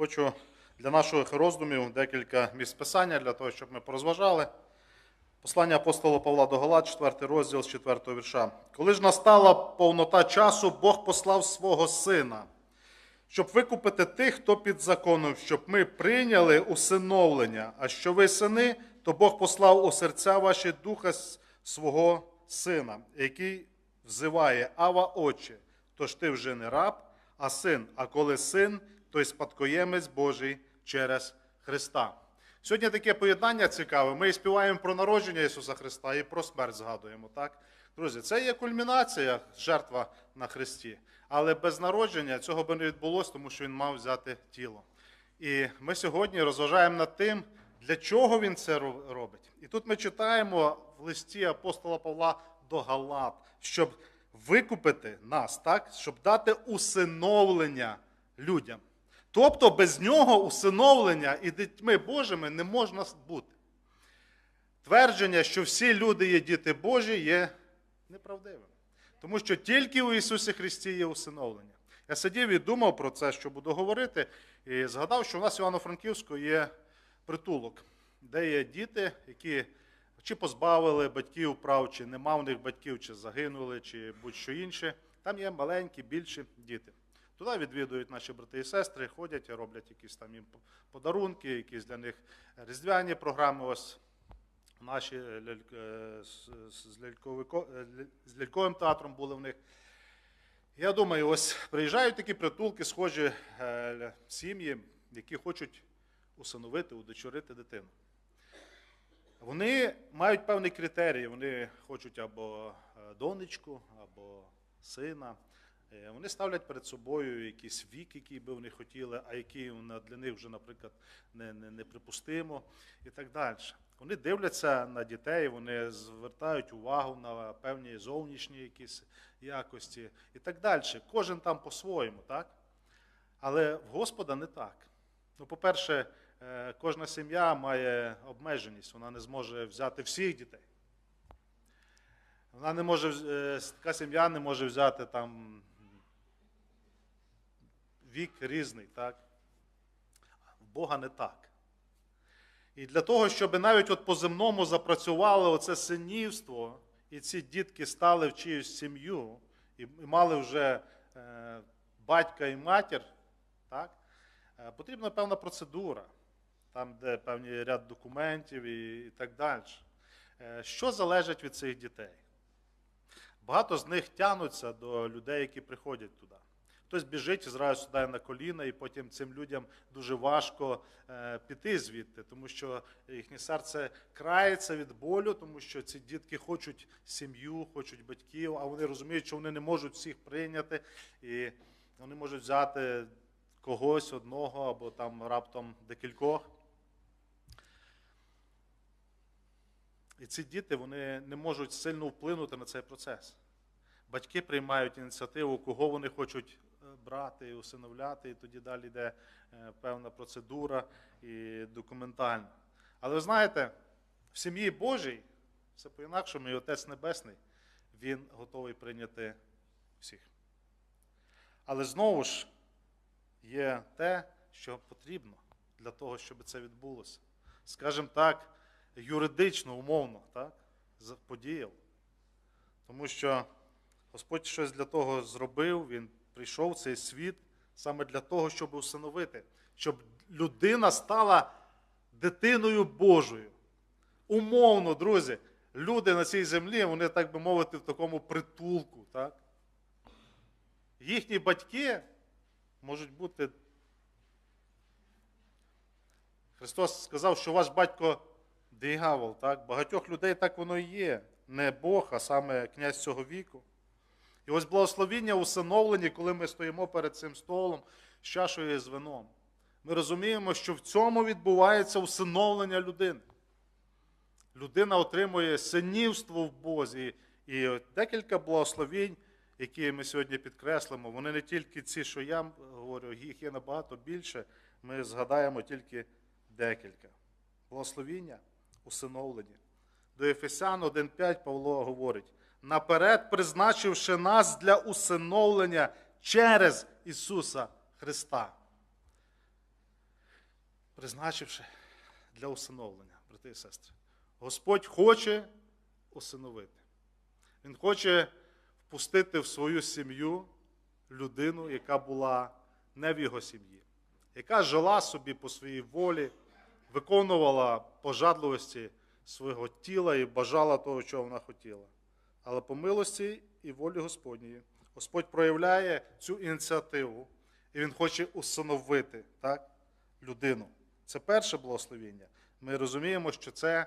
Хочу для наших роздумів декілька місць писання для того, щоб ми порозважали. Послання апостола Павла до Галат, 4 розділ з 4 вірша. Коли ж настала повнота часу, Бог послав свого сина, щоб викупити тих, хто під законом, щоб ми прийняли усиновлення. А що ви сини, то Бог послав у серця ваші духа свого сина, який взиває Ава Отче. Тож ти вже не раб, а син. А коли син, то й спадкоємець Божий через Христа. Сьогодні таке поєднання цікаве. Ми співаємо про народження Ісуса Христа і про смерть згадуємо. Так? Друзі, це є кульмінація, жертва на Христі. Але без народження цього би не відбулося, тому що Він мав взяти тіло. І ми сьогодні розважаємо над тим, для чого він це робить. І тут ми читаємо в листі апостола Павла до Галат, щоб викупити нас, так? щоб дати усиновлення людям. Тобто без нього усиновлення і дітьми Божими не можна бути. Твердження, що всі люди є діти Божі, є неправдивим. Тому що тільки у Ісусі Христі є усиновлення. Я сидів і думав про це, що буду говорити, і згадав, що у нас в Івано-Франківську є притулок, де є діти, які чи позбавили батьків прав, чи нема в них батьків, чи загинули, чи будь-що інше. Там є маленькі, більші діти. Туди відвідують наші брати і сестри, ходять роблять якісь там їм подарунки, якісь для них різдвяні програми. Ось наші е, е, з ляльковим театром були в них. Я думаю, ось приїжджають такі притулки, схожі е, сім'ї, які хочуть усиновити, удочерити дитину. Вони мають певні критерії. Вони хочуть або донечку, або сина. Е, Вони ставлять перед собою якийсь вік, який би вони хотіли, а який для них вже, наприклад, не, не, неприпустимо, і так далі. Вони дивляться на дітей, вони звертають увагу на певні зовнішні якісь якості і так далі. Кожен там по-своєму, так? Але в Господа не так. Ну, по-перше, е, кожна сім'я має обмеженість, вона не зможе взяти всіх дітей. Вона не може, е, така сім'я не може взяти там вік різний, так? В Бога не так. І для того, щоб навіть от по земному запрацювало оце синівство, і ці дітки стали в чиюсь сім'ю, і мали вже е, батька і матір, так? Е, потрібна певна процедура, там, де певний ряд документів і, і так далі. Е, що залежить від цих дітей? Багато з них тянуться до людей, які приходять туди. Хтось біжить і зразу сідає на коліна, і потім цим людям дуже важко е, піти звідти, тому що їхнє серце крається від болю, тому що ці дітки хочуть сім'ю, хочуть батьків, а вони розуміють, що вони не можуть всіх прийняти, і вони можуть взяти когось одного або там раптом декількох. І ці діти вони не можуть сильно вплинути на цей процес. Батьки приймають ініціативу, кого вони хочуть брати усиновляти, і тоді далі йде е, певна процедура і документальна. Але ви знаєте, в сім'ї Божій все по-інакшому, і Отець Небесний, Він готовий прийняти всіх. Але знову ж є те, що потрібно для того, щоб це відбулося. Скажімо так, юридично, умовно, так, подіяв. Тому що Господь щось для того зробив, Він прийшов цей світ саме для того, щоб усиновити, щоб людина стала дитиною Божою. Умовно, друзі, люди на цій землі, вони, так би мовити, в такому притулку. Так? Їхні батьки можуть бути. Христос сказав, що ваш батько диявол. Так? Багатьох людей так воно і є. Не Бог, а саме князь цього віку. І ось благословіння усиновлені, коли ми стоїмо перед цим столом з чашою і з вином. Ми розуміємо, що в цьому відбувається усиновлення людини. Людина отримує синівство в Бозі. І декілька благословінь, які ми сьогодні підкреслимо, вони не тільки ці, що я говорю, їх є набагато більше. Ми згадаємо тільки декілька. Благословіння усиновлення. До Ефесян 1.5 Павло говорить: наперед призначивши нас для усиновлення через Ісуса Христа. призначивши для усиновлення, брати і сестри. Господь хоче усиновити. Він хоче впустити в свою сім'ю людину, яка була не в його сім'ї, яка жила собі по своїй волі, виконувала пожадливості свого тіла і бажала того, чого вона хотіла. Але по милості і волі Господньої Господь проявляє цю ініціативу, і Він хоче усиновити так, людину. Це перше благословіння. Ми розуміємо, що це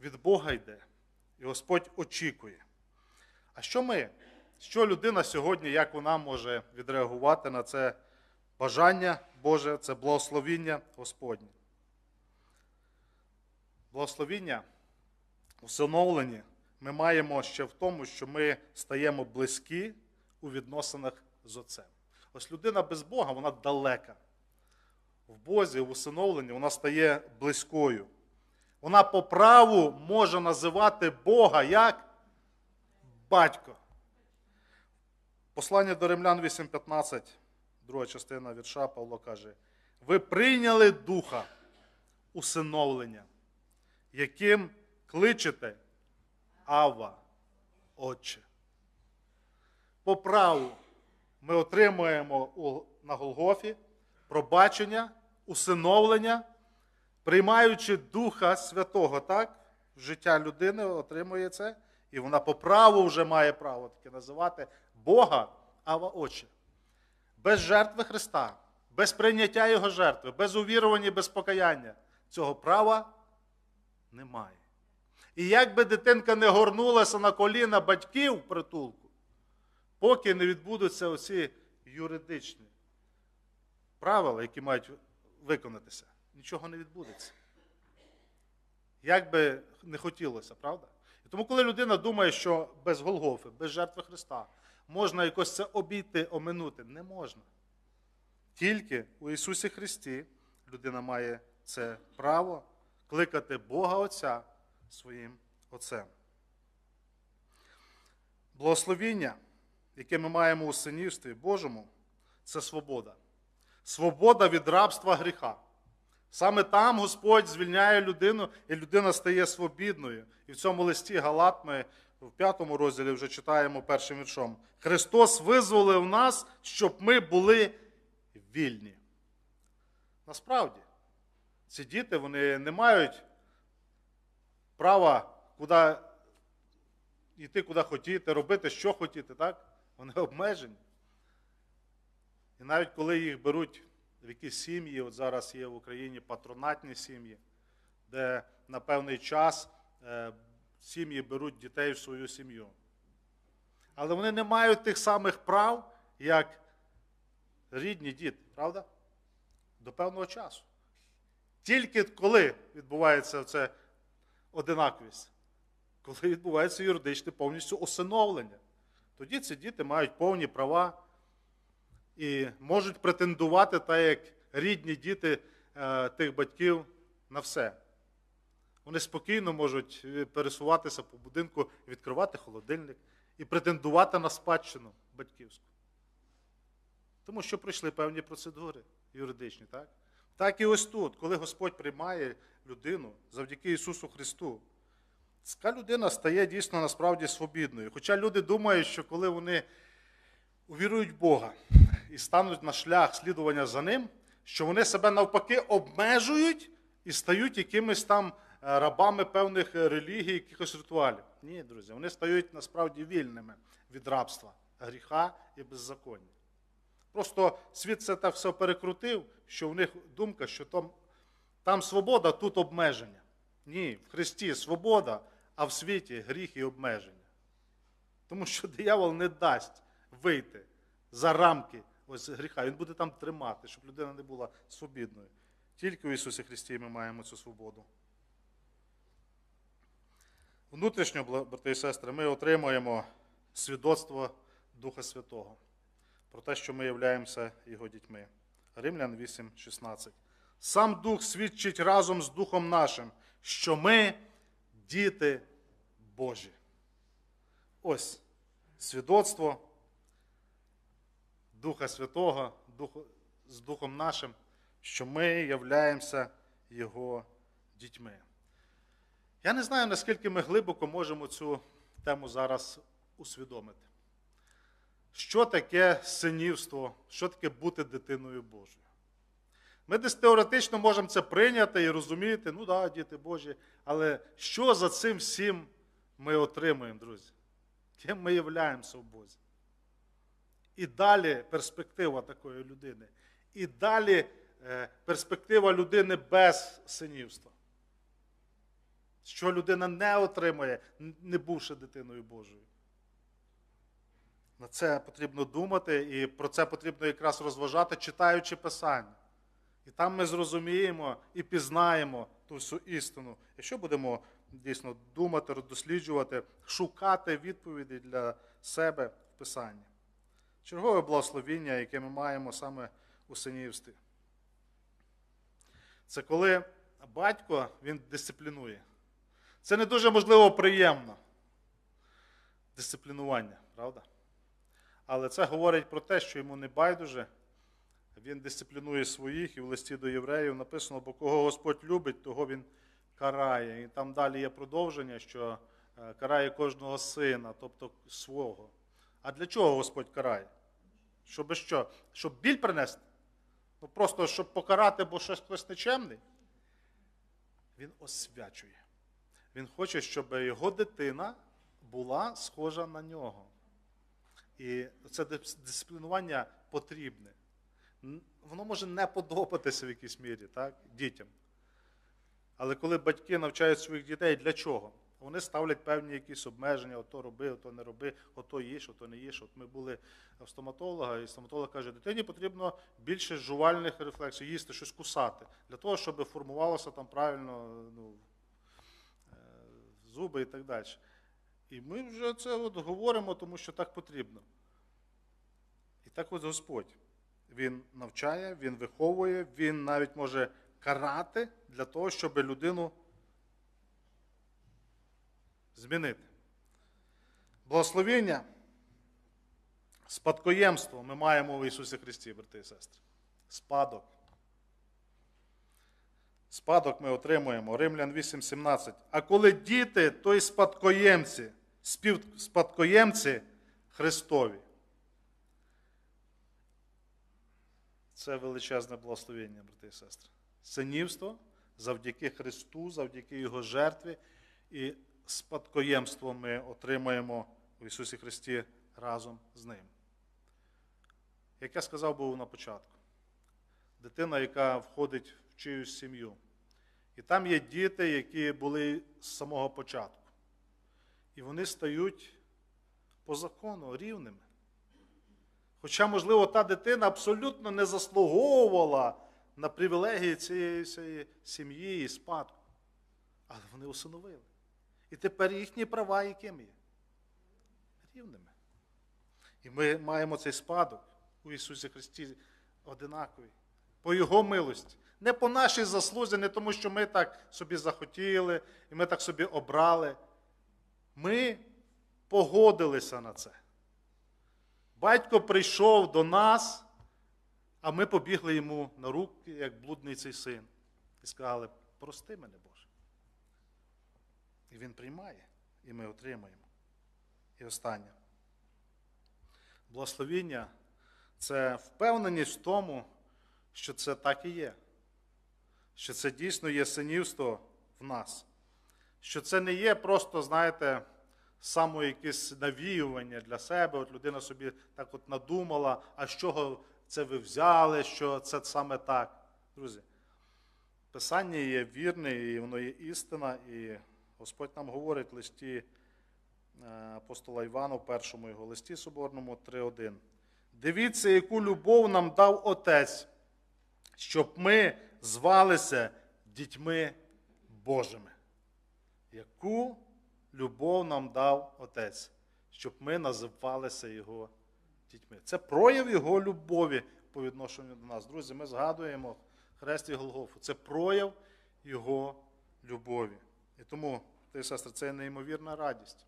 від Бога йде, і Господь очікує. А що ми? Що людина сьогодні, як вона може відреагувати на це бажання Боже, це благословіння Господнє? Благословіння усиновлені ми маємо ще в тому, що ми стаємо близькі у відносинах з Отцем. Ось людина без Бога, вона далека. В Бозі, в усиновленні вона стає близькою. Вона по праву може називати Бога як батько. Послання до Римлян 8.15, друга частина вірша Павло каже: Ви прийняли духа усиновлення, яким кличете Ава, Отче. По праву ми отримуємо на Голгофі пробачення, усиновлення, приймаючи Духа Святого, так? Життя людини отримує це, і вона по праву вже має право таке називати Бога Ава Отче. Без жертви Христа, без прийняття Його жертви, без увірування, без покаяння. Цього права немає. І як би дитинка не горнулася на коліна батьків в притулку, поки не відбудуться оці юридичні правила, які мають виконатися, нічого не відбудеться. Як би не хотілося, правда? І тому, коли людина думає, що без Голгофи, без жертви Христа можна якось це обійти, оминути, не можна. Тільки у Ісусі Христі людина має це право кликати Бога Отця своїм Отцем. Благословіння, яке ми маємо у синівстві Божому, це свобода. Свобода від рабства гріха. Саме там Господь звільняє людину, і людина стає свобідною. І в цьому листі Галат ми в п'ятому розділі вже читаємо першим віршом. Христос визволив нас, щоб ми були вільні. Насправді, ці діти вони не мають права куди йти, куди хотіти, робити, що хотіти, так? Вони обмежені. І навіть коли їх беруть в якісь сім'ї, от зараз є в Україні патронатні сім'ї, де на певний час е, сім'ї беруть дітей в свою сім'ю. Але вони не мають тих самих прав, як рідні діти, правда? До певного часу. Тільки коли відбувається це одинаковість, коли відбувається юридичне повністю усиновлення, тоді ці діти мають повні права і можуть претендувати, так як рідні діти е, тих батьків, на все. Вони спокійно можуть е, пересуватися по будинку, відкривати холодильник і претендувати на спадщину батьківську. Тому що пройшли певні процедури юридичні, так? Так і ось тут, коли Господь приймає людину завдяки Ісусу Христу, така людина стає дійсно насправді свобідною. Хоча люди думають, що коли вони увірують в Бога і стануть на шлях слідування за ним, що вони себе навпаки обмежують і стають якимись там е, рабами певних е, релігій, якихось ритуалів. Ні, друзі, вони стають насправді вільними від рабства, гріха і беззаконня. Просто світ це так все перекрутив, що в них думка, що там, там свобода, тут обмеження. Ні, в Христі свобода, а в світі гріх і обмеження. Тому що диявол не дасть вийти за рамки ось гріха. Він буде там тримати, щоб людина не була свобідною. Тільки в Ісусі Христі ми маємо цю свободу. Внутрішньо, брати і сестри, ми отримуємо свідоцтво Духа Святого про те, що ми являємося Його дітьми. Римлян 8,16. Сам Дух свідчить разом з Духом нашим, що ми діти Божі. Ось свідоцтво Духа Святого з Духом нашим, що ми являємося Його дітьми. Я не знаю, наскільки ми глибоко можемо цю тему зараз усвідомити. Що таке синівство, що таке бути дитиною Божою? Ми десь теоретично можемо це прийняти і розуміти, ну да, діти Божі, але що за цим всім ми отримуємо, друзі? Ким ми являємося в Бозі? І далі перспектива такої людини. І далі е, перспектива людини без синівства. Що людина не отримає, не бувши дитиною Божою. На це потрібно думати, і про це потрібно якраз розважати, читаючи Писання. І там ми зрозуміємо і пізнаємо ту всю істину. Якщо будемо дійсно думати, досліджувати, шукати відповіді для себе в Писанні. Чергове благословіння, яке ми маємо саме у синівстві. Це коли батько він дисциплінує. Це не дуже можливо приємно. Дисциплінування, правда? Але це говорить про те, що йому не байдуже. Він дисциплінує своїх, і в листі до євреїв написано, бо кого Господь любить, того він карає. І там далі є продовження, що е, карає кожного сина, тобто свого. А для чого Господь карає? Щоб що? Щоб біль принести? Ну просто щоб покарати, бо щось хтось нечемний. Він освячує. Він хоче, щоб його дитина була схожа на нього. І це дисциплінування потрібне. Воно може не подобатися в якійсь мірі так, дітям. Але коли батьки навчають своїх дітей, для чого? Вони ставлять певні якісь обмеження, ото роби, ото не роби, ото їж, ото не їж. От ми були в стоматолога, і стоматолог каже, дитині потрібно більше жувальних рефлексів, їсти, щось кусати, для того, щоб формувалося там правильно ну, е, зуби і так далі. І ми вже це от говоримо, тому що так потрібно. І так от Господь. Він навчає, він виховує, він навіть може карати для того, щоб людину змінити. Благословіння, спадкоємство ми маємо в Ісусі Христі, брати і сестри. Спадок. Спадок ми отримуємо. Римлян 8,17. А коли діти, то й спадкоємці, спадкоємці Христові. Це величезне благословення, брати і сестри. Синівство завдяки Христу, завдяки Його жертві і спадкоємство ми отримаємо в Ісусі Христі разом з Ним. Як я сказав був на початку, дитина, яка входить в чиюсь сім'ю. І там є діти, які були з самого початку. І вони стають по закону рівними. Хоча, можливо, та дитина абсолютно не заслуговувала на привілегії цієї, цієї сім'ї і спадку. Але вони усиновили. І тепер їхні права якими є? Рівними. І ми маємо цей спадок у Ісусі Христі одинаковий. По Його милості. Не по нашій заслузі, не тому, що ми так собі захотіли, і ми так собі обрали. Ми погодилися на це. Батько прийшов до нас, а ми побігли йому на руки, як блудний цей син, і сказали, прости мене, Боже. І він приймає, і ми отримаємо. І останнє. Благословіння це впевненість в тому, що це так і є. Що це дійсно є синівство в нас. Що це не є просто, знаєте, само якесь навіювання для себе. От людина собі так от надумала, а з чого це ви взяли, що це саме так. Друзі, Писання є вірне, і воно є істина, і Господь нам говорить в листі е, апостола Івана, в першому його листі Соборному 3.1. Дивіться, яку любов нам дав Отець, щоб ми звалися дітьми Божими. Яку любов нам дав Отець, щоб ми називалися Його дітьми. Це прояв Його любові по відношенню до нас. Друзі, ми згадуємо Хрест і Голгофу. Це прояв Його любові. І тому, ти, сестри, це неймовірна радість.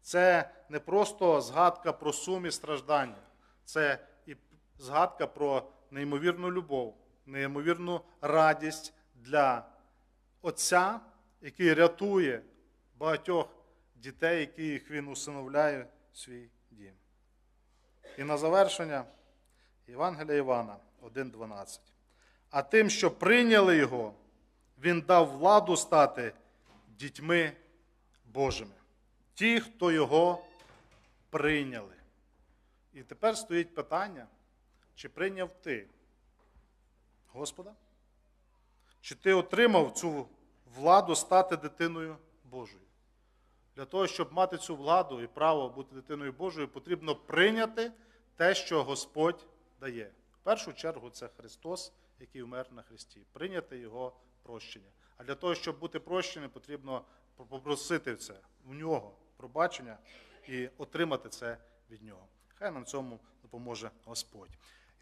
Це не просто згадка про сум і страждання, це і згадка про неймовірну любов неймовірну радість для Отця, який рятує багатьох дітей, яких він усиновляє в свій дім. І на завершення Євангелія Івана 1.12. А тим, що прийняли його, він дав владу стати дітьми Божими. Ті, хто його прийняли. І тепер стоїть питання, чи прийняв ти Господа? Чи ти отримав цю владу стати дитиною Божою? Для того, щоб мати цю владу і право бути дитиною Божою, потрібно прийняти те, що Господь дає. В першу чергу це Христос, який вмер на Христі, прийняти Його прощення. А для того, щоб бути прощеним, потрібно попросити це в нього пробачення і отримати це від нього. Хай нам цьому допоможе Господь.